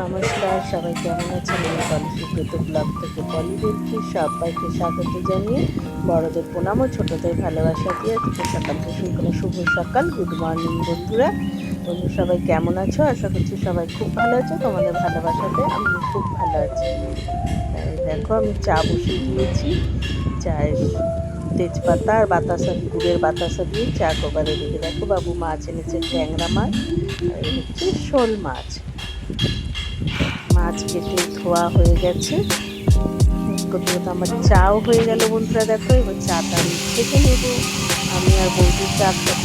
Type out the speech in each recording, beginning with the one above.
নমস্কার সবাই কেমন আছেন? আমি পলি সুব্রত ব্লগ থেকে পলি দেখছি। সবাইকে স্বাগত জানিয়ে বড়দের প্রণাম ও ছোটদের ভালোবাসা দিয়ে আজকে সকাল থেকে শুরু করে শুভ সকাল গুড মর্নিং বন্ধুরা। বন্ধু সবাই কেমন আছো? আশা করছি সবাই খুব ভালো আছো। তোমাদের ভালোবাসাতে আমি খুব ভালো আছি। দেখো, আমি চা বসিয়ে দিয়েছি। চায়ের তেজপাতা আর বাতাসা, গুড়ের বাতাসা দিয়ে চা কবারে দিকে দেখো। বাবু মাছ এনেছে ট্যাংরা মাছ আর হচ্ছে শোল মাছ। মাছ কেটে ধোয়া হয়ে গেছে। করতে আমার চাও হয়ে গেল বন্ধুরা, দেখো, এবার চাটা আমি থেকে নেব। আমি আর বৌদি চা খাব।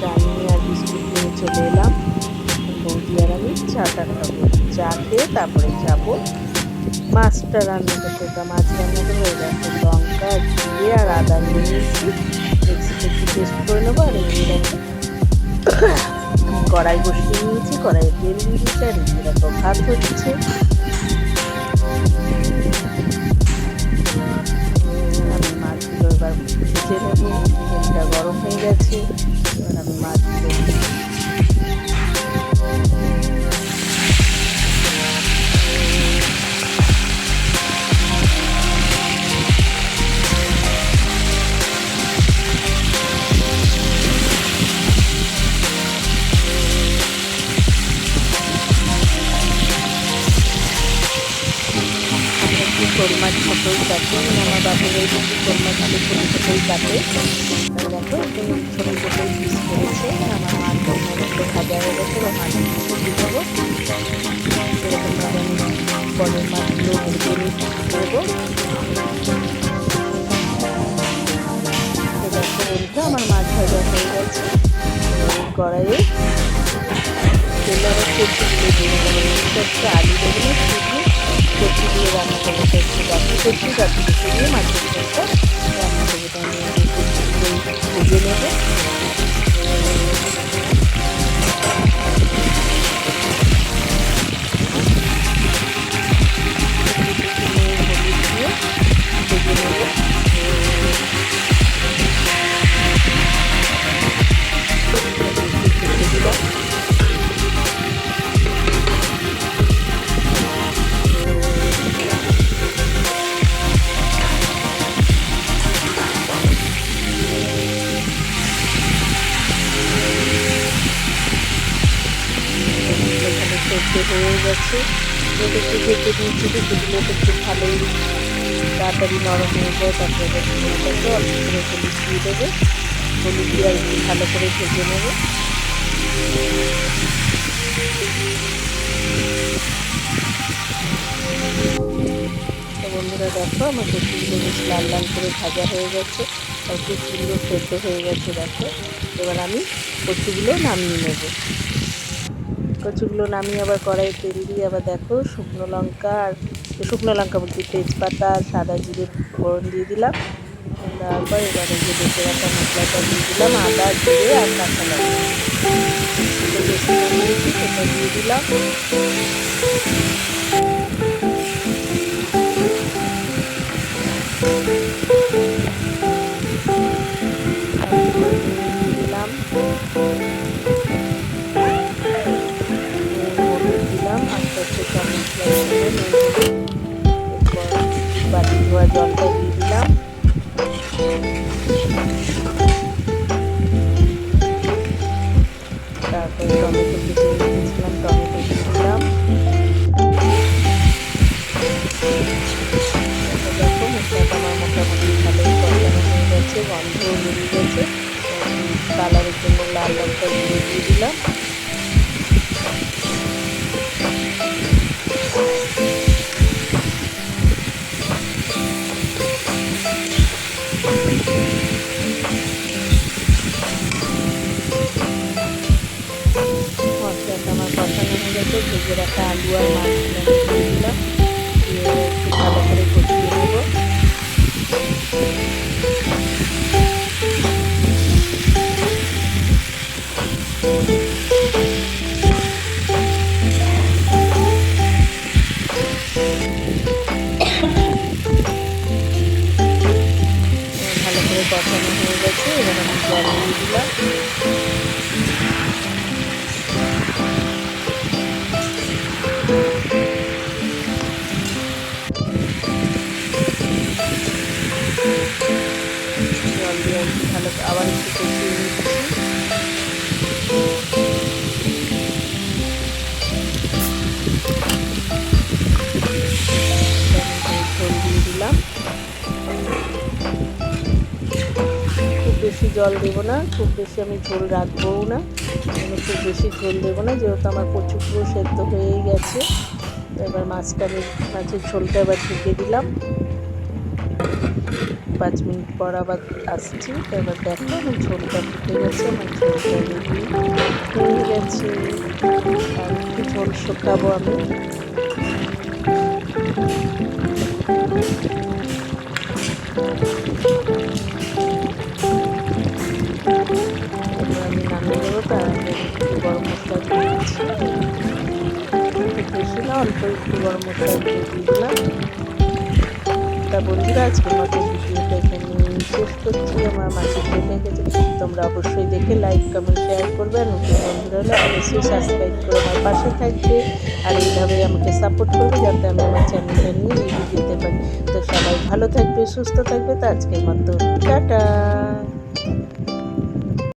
চা নিয়ে আর বিস্কুট নিয়ে চলে এলাম। বৌদি আর আমি চাটা খাব। চা খেয়ে তারপরে যাব। মাছটা রান্না করতে। ওটা মাছ রান্না করে ওই দেখো লঙ্কা, জিরে আর আদা নিয়ে মিক্সিতে একটু টেস্ট করে নেব আর কড়াই বসিয়ে নিয়েছি, কড়াইয়ে তেল দিয়ে দিয়েছি আর দেখো ভাত হচ্ছে আমি মাছগুলো এবার ভেজে নেব। তেলটা গরম হয়ে গেছে। এবার আমি মাছগুলো শোল মাছ ছোটোই কাটে মানে আমার বাপের কিন্তু শোল মাছগুলো ছোটো ছোটোই কাটে। দেখো একটু ছোটো ছোটোই পিস করেছে আমার মাছ একটু ভাজা হয়ে গেছে বা মাছ দিয়ে দেবো। সেরকমভাবে আমি বড়ের মাছগুলো ভেজে দেবো। আমার মাছ ভাজা হয়ে গেছে। কড়াইয়ে তেল আবার কচুগুলো দিয়ে দেবো। একটু আলু দেবো কচু দিয়ে রান্না করব কচু গাছি কচু গাছি দিয়ে মাছের ঝোলটা রান্না করব আমি কচুগুলো ভেজে নেব হয়ে গেছে। যদি একটু ঢেকে দিয়েছি সেগুলো একটু ভালোই তাড়াতাড়ি নরম হয়ে যায়, তারপরে এটাকে অল্প করে হলুদ দিয়ে দেবে। হলুদ দিয়ে একটু ভালো করে ভেজে নেবে। বন্ধুরা, দেখো আমার কচুগুলো বেশ লাল লাল করে ভাজা হয়ে গেছে আর খুব সুন্দর সেদ্ধ হয়ে গেছে, দেখো। এবার আমি কচুগুলো নামিয়ে নেব। কচুগুলো নামিয়ে আবার কড়াইয়ে তেল দিয়ে আবার দেখো শুকনো লঙ্কা আর শুকনো লঙ্কা বলছি তেজপাতা আর সাদা জিরে ফোড়ন দিয়ে দিলাম। তারপর এবার এই যে বেঁচে রাখা মশলাটা দিয়ে দিলাম, আদা, জিরে আর কাঁচা লঙ্কা। দিয়ে দিলাম দিলাম। জলটা দিয়ে দিলাম। তারপরে টমেটো কেটে রেখেছিলাম, টমেটো দিলাম। দেখো, মশলাটা আমার মোটামুটি কালারের জন্য লাল লঙ্কা দিয়ে দিলাম। গেছে ভেজে রাখা আলু আর ভালো করে কষিয়ে হয়ে গেছে, এবার আমি জল দিয়ে দিলাম। জল দেবো না, খুব বেশি আমি ঝোল রাখবোও না আমি খুব বেশি ঝোল দেবো না, যেহেতু আমার কচু পুরো সেদ্ধ হয়েই গেছে। এবার মাছটা আমি মাছের ঝোলটা এবার ঢেকে দিলাম। পাঁচ মিনিট পর আবার আসছি, এবার দেখো আমার ঝোলটা ফুটে গেছে, আমার ঝোলটা রেডি হয়ে গেছে, আর একটু ঝোল শুকাবো আমি। অল্প একটু গরম মশলা দিয়ে দিলাম তা বন্ধুরা আজকের মতো ভিডিওটা এখানে শেষ করছি আমার মাছের ঝোল গেছে তোমরা অবশ্যই দেখে লাইক কমেন্ট শেয়ার করবে আর নতুন বন্ধুরা হলে অবশ্যই সাবস্ক্রাইব করে আমার পাশে থাকবে আর এইভাবে আমাকে সাপোর্ট করবে যাতে আমি আমার চ্যানেলটা নিয়ে এগিয়ে যেতে পারি তো সবাই ভালো থাকবে, সুস্থ থাকবে, তো আজকের মতো টাটা।